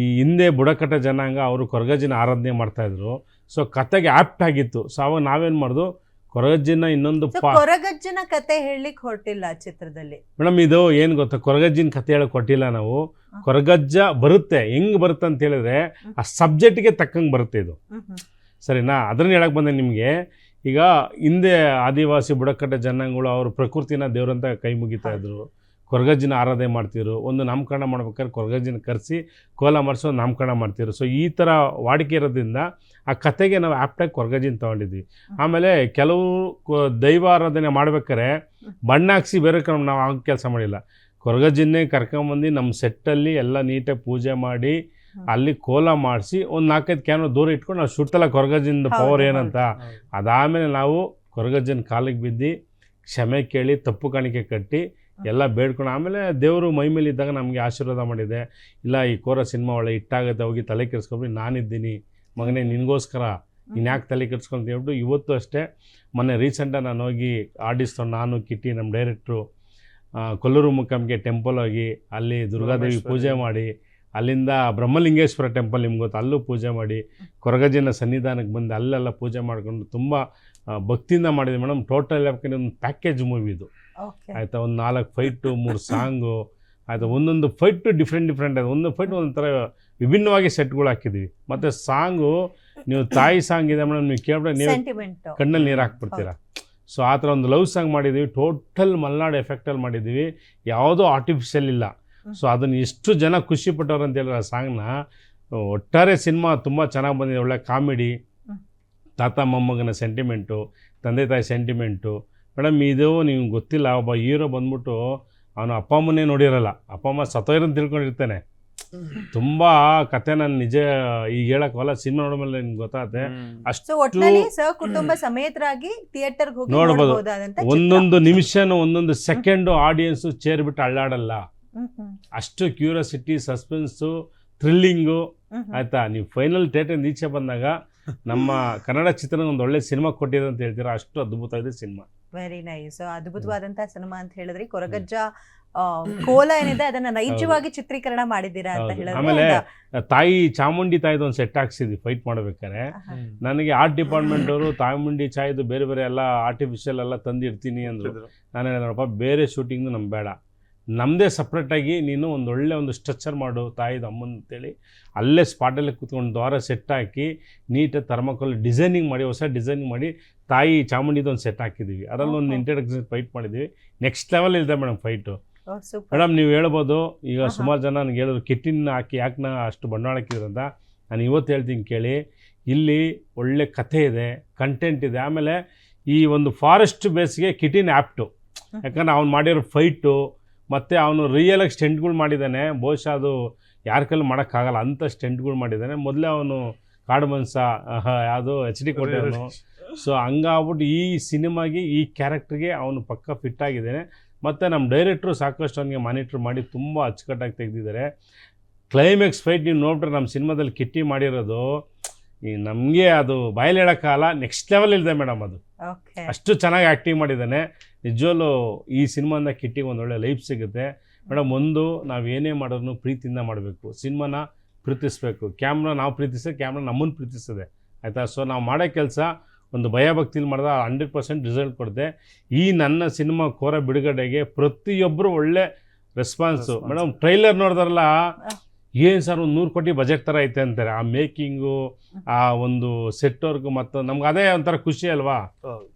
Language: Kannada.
ಈ ಹಿಂದೆ ಬುಡಕಟ್ಟ ಜನಾಂಗ ಅವರು ಕೊರಗಜ್ಜಿನ ಆರಾಧನೆ ಮಾಡ್ತಾಯಿದ್ರು ಸೊ ಕತೆಗೆ ಆ್ಯಪ್ಟ್ ಆಗಿತ್ತು. ಸೊ ಅವಾಗ ನಾವೇನು ಮಾಡೋದು? ಕೊರಗಜ್ಜಿನ ಇನ್ನೊಂದು ಕೊರಗಜ್ಜಿನ ಕತೆ ಹೇಳಲಿಕ್ಕೆ ಹೊರಟಿಲ್ಲ ಚಿತ್ರದಲ್ಲಿ. ಮೇಡಮ್ ಇದು ಏನು ಗೊತ್ತಾ? ಕೊರಗಜ್ಜಿನ ಕತೆ ಹೇಳಕ್ ಕೊಟ್ಟಿಲ್ಲ ನಾವು. ಕೊರಗಜ್ಜ ಬರುತ್ತೆ. ಹೆಂಗ್ ಬರುತ್ತೆ ಅಂತ ಹೇಳಿದ್ರೆ ಆ ಸಬ್ಜೆಕ್ಟ್ಗೆ ತಕ್ಕಂಗೆ ಬರುತ್ತೆ ಇದು. ಸರಿನಾ? ಅದನ್ನ ಹೇಳಕ್ ಬಂದೆ ನಿಮಗೆ. ಈಗ ಹಿಂದೆ ಆದಿವಾಸಿ ಬುಡಕಟ್ಟ ಜನಾಂಗಗಳು ಅವರು ಪ್ರಕೃತಿನ ದೇವರಂತ ಕೈ ಮುಗಿತಾ ಇದ್ರು. ಕೊರಗಜ್ಜಿನ ಆರಾಧನೆ ಮಾಡ್ತಿದ್ರು. ಒಂದು ನಾಮಕರಣ ಮಾಡ್ಬೇಕಾದ್ರೆ ಕೊರಗಜ್ಜಿನ ಕರೆಸಿ ಕೋಲ ಮಾಡಿಸೋ ನಾಮಕರಣ ಮಾಡ್ತಿದ್ರು. ಸೊ ಈ ಥರ ವಾಡಿಕೆ ಇರೋದ್ರಿಂದ ಆ ಕತೆಗೆ ನಾವು ಆ್ಯಪ್ಟಾಗಿ ಕೊರಗಜ್ಜಿನ ತೊಗೊಂಡಿದ್ವಿ. ಆಮೇಲೆ ಕೆಲವು ದೈವ ಆರಾಧನೆ ಮಾಡ್ಬೇಕಾರೆ ಬಣ್ಣ ಹಾಕ್ಸಿ ಬೇರೆ ಕ್ರಮ ನಾವು ಆಗ ಕೆಲಸ ಮಾಡಿಲ್ಲ. ಕೊರಗಜ್ಜಿನೇ ಕರ್ಕೊಂಬಂದು ನಮ್ಮ ಸೆಟ್ಟಲ್ಲಿ ಎಲ್ಲ ನೀಟಾಗಿ ಪೂಜೆ ಮಾಡಿ ಅಲ್ಲಿ ಕೋಲ ಮಾಡಿಸಿ ಒಂದು ನಾಲ್ಕೈದು ಕ್ಯಾಮ್ರಾ ದೂರ ಇಟ್ಕೊಂಡು ನಾವು ಸುಟ್ಟಲ್ಲ ಕೊರಗಜ್ಜಿನ ಪವರ್ ಏನಂತ ಅದಾದಮೇಲೆ ನಾವು ಕೊರಗಜ್ಜನ ಕಾಲಿಗೆ ಬಿದ್ದು ಕ್ಷಮೆ ಕೇಳಿ ತಪ್ಪು ಕಾಣಿಕೆ ಕಟ್ಟಿ ಎಲ್ಲ ಬೇಡ್ಕೊಂಡು ಆಮೇಲೆ ದೇವರು ಮೈ ಮೇಲೆ ಇದ್ದಾಗ ನಮಗೆ ಆಶೀರ್ವಾದ ಮಾಡಿದೆ. ಇಲ್ಲ ಈ ಕೋರ ಸಿನಿಮಾ ಒಳ್ಳೆ ಹಿಟ್ಟಾಗುತ್ತೆ ಹೋಗಿ ತಲೆ ಕೆಡಿಸ್ಕೊಬಿಟ್ಟು ನಾನಿದ್ದೀನಿ. ಮಗನೇ ನಿನಗೋಸ್ಕರ. ನೀನು ಯಾಕೆ ತಲೆ ಕೆಡಿಸ್ಕೊಂತ ಹೇಳ್ಬಿಟ್ಟು ಇವತ್ತು ಅಷ್ಟೇ ಮೊನ್ನೆ ರೀಸೆಂಟಾಗಿ ನಾನು ಹೋಗಿ ಆರ್ಟಿಸ್ಟ್ ನಾನು ಕಿಟ್ಟಿ ನಮ್ಮ ಡೈರೆಕ್ಟ್ರು ಕೊಲ್ಲೂರು ಮುಖಂಗೆ ಟೆಂಪಲ್ ಹೋಗಿ ಅಲ್ಲಿ ದುರ್ಗಾದೇವಿ ಪೂಜೆ ಮಾಡಿ ಅಲ್ಲಿಂದ ಬ್ರಹ್ಮಲಿಂಗೇಶ್ವರ ಟೆಂಪಲ್ ನಿಮ್ಗೆ ಗೊತ್ತು ಅಲ್ಲೂ ಪೂಜೆ ಮಾಡಿ ಕೊರಗಜ್ಜನ ಸನ್ನಿಧಾನಕ್ಕೆ ಬಂದು ಅಲ್ಲೆಲ್ಲ ಪೂಜೆ ಮಾಡಿಕೊಂಡು ತುಂಬ ಭಕ್ತಿಯಿಂದ ಮಾಡಿದೆ ಮೇಡಮ್ ಟೋಟಲ್ ಯಾಕಂದ್ರೆ ಒಂದು ಪ್ಯಾಕೇಜ್ ಮೂವಿ ಇದು. ಆಯಿತಾ ಒಂದು ನಾಲ್ಕು ಫೈಟು ಮೂರು ಸಾಂಗು ಆಯಿತಾ ಒಂದೊಂದು ಫೈಟು ಡಿಫ್ರೆಂಟ್ ಡಿಫ್ರೆಂಟ್ ಆಯ್ತು. ಒಂದು ಫೈಟ್ ಒಂಥರ ವಿಭಿನ್ನವಾಗಿ ಸೆಟ್ಗಳು ಹಾಕಿದ್ದೀವಿ ಮತ್ತು ಸಾಂಗು ನೀವು ತಾಯಿ ಸಾಂಗ್ ಇದೆ ಮೇಡಮ್ ನೀವು ಕೇಳ್ಬಿಟ್ರೆ ನೀವು ಕಣ್ಣಲ್ಲಿ ನೀರು ಹಾಕ್ಬಿಡ್ತೀರಾ. ಸೊ ಆ ಥರ ಒಂದು ಲವ್ ಸಾಂಗ್ ಮಾಡಿದ್ದೀವಿ ಟೋಟಲ್ ಮಲೆನಾಡು ಎಫೆಕ್ಟಲ್ಲಿ ಮಾಡಿದ್ದೀವಿ ಯಾವುದೂ ಆರ್ಟಿಫಿಷಿಯಲ್ ಇಲ್ಲ. ಸೊ ಅದನ್ನು ಎಷ್ಟು ಜನ ಖುಷಿ ಪಟ್ಟವ್ರು ಅಂತ ಹೇಳಿದ್ರೆ ಆ ಸಾಂಗ್ನ ಒಟ್ಟಾರೆ ಸಿನಿಮಾ ತುಂಬ ಚೆನ್ನಾಗಿ ಬಂದಿದೆ. ಒಳ್ಳೆ ಕಾಮಿಡಿ. ತಾತ ಮೊಮ್ಮಗನ ಸೆಂಟಿಮೆಂಟು ತಂದೆ ತಾಯಿ ಸೆಂಟಿಮೆಂಟು ಮೇಡಮ್ ಇದು ನಿಮ್ಗೆ ಗೊತ್ತಿಲ್ಲ ಒಬ್ಬ ಹೀರೋ ಬಂದ್ಬಿಟ್ಟು ಅವನು ಅಪ್ಪ ಅಮ್ಮನೇ ನೋಡಿರಲ್ಲ. ಅಪ್ಪ ಅಮ್ಮ ಸತ್ತೋಯ್ರಂತ ತಿಳ್ಕೊಂಡಿರ್ತಾನೆ. ತುಂಬ ಕತೆ ನಾನು ನಿಜ ಈಗ ಹೇಳಕ್ಕಲ್ಲ ಸಿನಿಮಾ ನೋಡಿದ್ಮೇಲೆ ನಿಮ್ಗೆ ಗೊತ್ತಾಗುತ್ತೆ. ಅಷ್ಟು ಒಟ್ಟಿನಲ್ಲಿ ಕುಟುಂಬ ಸಮೇತರಾಗಿ ಥಿಯೇಟರ್ ಹೋಗಿ ನೋಡ್ಬೋದು. ಒಂದೊಂದು ನಿಮಿಷನೂ ಒಂದೊಂದು ಸೆಕೆಂಡು ಆಡಿಯನ್ಸು ಚೇರ್ ಬಿಟ್ಟು ಅಳ್ಳಾಡಲ್ಲ. ಅಷ್ಟು ಕ್ಯೂರಿಯಾಸಿಟಿ ಸಸ್ಪೆನ್ಸು ಥ್ರಿಲ್ಲಿಂಗು. ಆಯ್ತಾ? ನೀವು ಫೈನಲ್ ಥಿಯೇಟರ್ ಈಚೆ ಬಂದಾಗ ನಮ್ಮ ಕನ್ನಡ ಚಿತ್ರ ಒಂದು ಒಳ್ಳೆ ಸಿನಿಮಾ ಕೊಟ್ಟಿದೆ ಅಂತ ಹೇಳ್ತೀರಾ? ಅಷ್ಟು ಅದ್ಭುತ ಇದೆ ಸಿನಿಮಾ ವೆರಿ ನೈಸ್ ಅದ್ಭುತವಾದಂತಹ ಸಿನಿಮಾ ಅಂತ ಹೇಳಿದ್ರಿ ಕೊರಗಜ್ಜ ಕೋಲ ಏನಿದೆ ಅದನ್ನ ನೈಜವಾಗಿ ಚಿತ್ರೀಕರಣ ಮಾಡಿದ್ದೀರಾ ಅಂತ. ಹೇಳಿದ್ರೆ ಆಮೇಲೆ ತಾಯಿ ಚಾಮುಂಡಿ ತಾಯಿದು ಒಂದು ಸೆಟ್ ಹಾಕ್ಸಿದ್ವಿ ಫೈಟ್ ಮಾಡ್ಬೇಕಾದ್ರೆ. ನನಗೆ ಆರ್ಟ್ ಡಿಪಾರ್ಟ್ಮೆಂಟ್ ಅವರು ಚಾಮುಂಡಿ ಚಾಯ್ದು ಬೇರೆ ಬೇರೆ ಎಲ್ಲ ಆರ್ಟಿಫಿಷಿಯಲ್ ಎಲ್ಲ ತಂದಿರ್ತೀನಿ ಅಂದ್ರು. ನಾನು ಹೇಳಿದ್ರಪ್ಪ ನೋಡಪ್ಪ ಬೇರೆ ಶೂಟಿಂಗ್ ನಮ್ಗೆ ಬೇಡ. ನಮ್ಮದೇ ಸಪ್ರೇಟಾಗಿ ನೀನು ಒಂದು ಒಳ್ಳೆ ಒಂದು ಸ್ಟ್ರಕ್ಚರ್ ಮಾಡು ತಾಯಿದು ಅಮ್ಮನ ಅಂತೇಳಿ ಅಲ್ಲೇ ಸ್ಪಾಟಲ್ಲೇ ಕೂತ್ಕೊಂಡು ದ್ವಾರ ಸೆಟ್ ಹಾಕಿ ನೀಟಾಗಿ ಥರ್ಮಕೋಲ್ ಡಿಸೈನಿಂಗ್ ಮಾಡಿ ಹೊಸ ಡಿಸೈನಿಂಗ್ ಮಾಡಿ ತಾಯಿ ಚಾಮುಂಡಿದು ಒಂದು ಸೆಟ್ ಹಾಕಿದ್ದೀವಿ ಅದರಲ್ಲಿ ಒಂದು. ಇಂಟ್ರಡಕ್ಷನ್ ಫೈಟ್ ಮಾಡಿದ್ದೀವಿ ನೆಕ್ಸ್ಟ್ ಲೆವೆಲ್ ಇದೆ ಮೇಡಮ್ ಫೈಟು. ಮೇಡಮ್ ನೀವು ಹೇಳ್ಬೋದು ಈಗ ಸುಮಾರು ಜನ ನನಗೆ ಹೇಳಿದ್ರು ಕಿಟ್ಟಿನ ಹಾಕಿ ಯಾಕೆ ನಾ ಅಷ್ಟು ಬಂಡವಾಳ ಹಾಕಿದ್ರು ಅಂತ? ನಾನು ಇವತ್ತು ಹೇಳ್ತೀನಿ ಕೇಳಿ ಇಲ್ಲಿ ಒಳ್ಳೆ ಕಥೆ ಇದೆ ಕಂಟೆಂಟ್ ಇದೆ. ಆಮೇಲೆ ಈ ಒಂದು ಫಾರೆಸ್ಟ್ ಬೇಸ್ಗೆ ಕಿಟಿನ್ ಆ್ಯಪ್ಟು ಯಾಕಂದ್ರೆ ಅವ್ನು ಮಾಡಿರೋ ಫೈಟು ಮತ್ತು ಅವನು ರಿಯಲಾಗಿ ಸ್ಟೆಂಟ್ಗಳು ಮಾಡಿದ್ದಾನೆ. ಬಹುಶಃ ಅದು ಯಾರ ಕೈಲಿ ಮಾಡೋಕ್ಕಾಗಲ್ಲ. ಅಂಥ ಸ್ಟೆಂಟ್ಗಳು ಮಾಡಿದ್ದಾನೆ. ಮೊದಲೇ ಅವನು ಕಾಡು ಮನ್ಸ ಯಾವುದು ಎಚ್ ಡಿ ಕೊಟ್ಟವನು. ಸೊ ಹಂಗಾಗ್ಬಿಟ್ಟು ಈ ಸಿನಿಮಾಗೆ ಈ ಕ್ಯಾರೆಕ್ಟ್ರಿಗೆ ಅವನು ಪಕ್ಕ ಫಿಟ್ ಆಗಿದ್ದಾನೆ. ಮತ್ತು ನಮ್ಮ ಡೈರೆಕ್ಟ್ರು ಸಾಕಷ್ಟು ಅವನಿಗೆ ಮಾನಿಟ್ರ್ ಮಾಡಿ ತುಂಬ ಅಚ್ಚುಕಟ್ಟಾಗಿ ತೆಗೆದಿದ್ದಾರೆ. ಕ್ಲೈಮ್ಯಾಕ್ಸ್ ಫೈಟ್ ನೀವು ನೋಡ್ಬಿಟ್ರೆ ನಮ್ಮ ಸಿನಿಮಾದಲ್ಲಿ ಕಿಟ್ಟಿ ಮಾಡಿರೋದು ಈ ನಮಗೆ ಅದು ಬಾಯಲ್ಲಿ ಹೇಳೋಕ್ಕಾಗಲ್ಲ ನೆಕ್ಸ್ಟ್ ಲೆವೆಲ್ ಇಲ್ಲದೆ ಮೇಡಮ್ ಅದು. ಅಷ್ಟು ಚೆನ್ನಾಗಿ ಆ್ಯಕ್ಟಿಂಗ್ ಮಾಡಿದ್ದಾನೆ. ನಿಜವಲ್ಲೂ ಈ ಸಿನಿಮಾನ ಕಿಟ್ಟಿಗೆ ಒಂದು ಒಳ್ಳೆ ಲೈಫ್ ಸಿಗುತ್ತೆ. ಮೇಡಮ್ ಒಂದು ನಾವು ಏನೇ ಮಾಡೋದು ಪ್ರೀತಿಯಿಂದ ಮಾಡಬೇಕು. ಸಿನಿಮಾನ ಪ್ರೀತಿಸ್ಬೇಕು. ಕ್ಯಾಮ್ರಾ ನಾವು ಪ್ರೀತಿಸಿದ್ರೆ ಕ್ಯಾಮ್ರಾ ನಮ್ಮನ್ನು ಪ್ರೀತಿಸ್ತದೆ. ಆಯಿತಾ? ಸೊ ನಾವು ಮಾಡೋ ಕೆಲಸ ಒಂದು ಭಯಭಕ್ತಿಯಲ್ಲಿ ಮಾಡಿದ ಹಂಡ್ರೆಡ್ ಪರ್ಸೆಂಟ್ ರಿಸಲ್ಟ್ ಕೊಡುತ್ತೆ. ಈ ನನ್ನ ಸಿನಿಮಾ ಕೋರ ಬಿಡುಗಡೆಗೆ ಪ್ರತಿಯೊಬ್ಬರು ಒಳ್ಳೆ ರೆಸ್ಪಾನ್ಸು. ಮೇಡಮ್ ಟ್ರೈಲರ್ ನೋಡಿದ್ರಲ್ಲ? ಏನು ಸರ್ ಒಂದು ನೂರು ಕೋಟಿ ಬಜೆಟ್ ಥರ ಐತೆ ಅಂತಾರೆ ಆ ಮೇಕಿಂಗು ಆ ಒಂದು ಸೆಟ್ ವರ್ಕ್ ಮತ್ತು ನಮ್ಗೆ ಅದೇ ಒಂಥರ ಖುಷಿ ಅಲ್ವಾ.